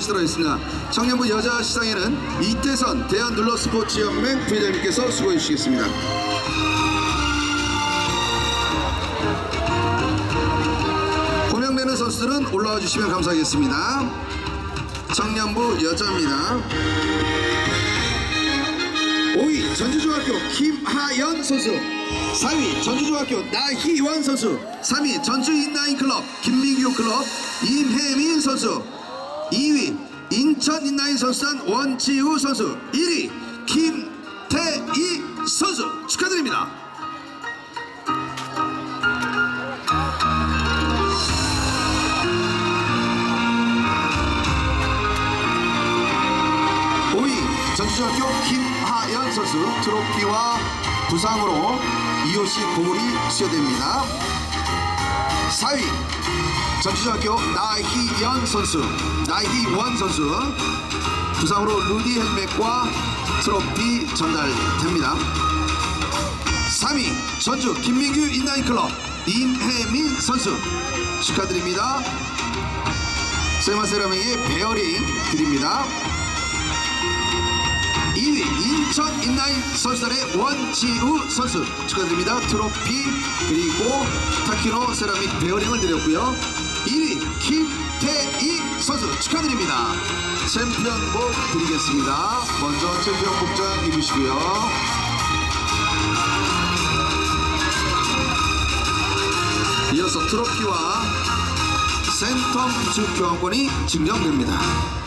시도록 하겠습니다. 청년부 여자 시상에는 이태선 대한룰러스포츠연맹 부회장님께서 수고해 주시겠습니다. 호명되는 선수들은 올라와 주시면 감사하겠습니다. 청년부 여자입니다. 5위 전주중학교 김하연 선수 4위 전주중학교 나희원 선수 3위 전주인라인클럽 김민규 클럽 임혜민 선수 2위 인천 인라인 선수단 원지우 선수 1위 김태희 선수 축하드립니다 오위 전주중학교 김하연 선수 트로피와 부상으로 이호씨 고물이 수여됩니다. 4위 전주중학교 나희연 선수 나희원 선수 부상으로 루디 헬멧과 트로피 전달됩니다. 3위 전주 김민규 인라인클럽 임혜민 선수 축하드립니다. 세마세라에게 베어링 드립니다. 2위 인천 인라인 선수단의 원지우 선수 축하드립니다. 트로피 그리고 타키노 세라믹 베어링을 드렸고요. 2위 김태희 선수 축하드립니다. 챔피언복 드리겠습니다. 먼저 챔피언 복장 입으시고요. 이어서 트로피와 센텀 부츠 교환권이 증정됩니다.